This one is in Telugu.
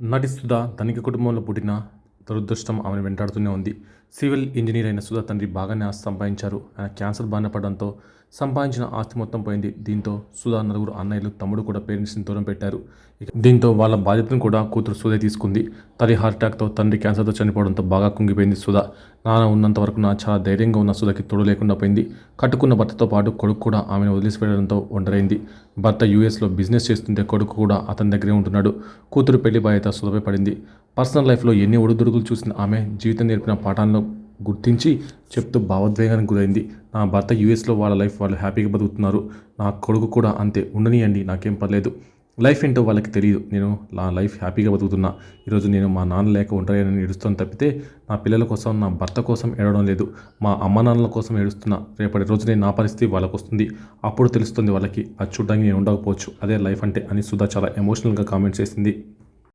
నటి సుధా ధనిక కుటుంబంలో పుట్టిన దురదృష్టం ఆమెను వెంటాడుతూనే ఉంది. సివిల్ ఇంజనీర్ అయిన సుధా తండ్రి బాగానే ఆస్తి సంపాదించారు. ఆయన క్యాన్సర్ బారిన పడడంతో సంపాదించిన ఆస్తి మొత్తం పోయింది. దీంతో సుధా నలుగురు అన్నయ్యలు తమ్ముడు కూడా పేరెంట్స్ని దూరం పెట్టారు. దీంతో వాళ్ళ బాధ్యతను కూడా కూతురు సుధే తీసుకుంది. తల్లి హార్ట్ అటాక్తో తండ్రి క్యాన్సర్తో చనిపోవడంతో బాగా కుంగిపోయింది సుధా. నాన్న ఉన్నంత వరకు నా చాలా ధైర్యంగా ఉన్న సుధకి తోడు లేకుండా పోయింది. కట్టుకున్న భర్తతో పాటు కొడుకు కూడా ఆమెను వదిలిసిపెట్టడంతో ఒంటరైంది. భర్త యూఎస్లో బిజినెస్ చేస్తుంటే కొడుకు కూడా అతని దగ్గరే ఉంటున్నాడు. కూతురు పెళ్ళి బాధ్యత సుధపై పడింది. పర్సనల్ లైఫ్లో ఎన్ని ఒడిదుడుకులు చూసిన ఆమె జీవితం నేర్పిన పాఠాలను గుర్తించి చెప్తూ భావోద్వేగానికి గురైంది. నా భర్త యూఎస్లో వాళ్ళ లైఫ్ వాళ్ళు హ్యాపీగా బతుకుతున్నారు. నా కొడుకు కూడా అంతే ఉండనియండి నాకేం పర్లేదు. లైఫ్ ఏంటో వాళ్ళకి తెలియదు నేను నా లైఫ్ హ్యాపీగా బతుకుతున్నా. ఈరోజు నేను మా నాన్న లేక ఉంటాయని ఏడుస్తాను తప్పితే నా పిల్లల కోసం నా భర్త కోసం ఏడవడం లేదు. మా అమ్మ నాన్నల కోసం ఏడుస్తున్నా. రేపటి రోజు నేను నా పరిస్థితి వాళ్ళకు వస్తుంది అప్పుడు తెలుస్తుంది వాళ్ళకి అది చూడడానికి నేను ఉండకపోవచ్చు. అదే లైఫ్ అంటే అని సుధా చాలా ఎమోషనల్గా కామెంట్స్ చేసింది.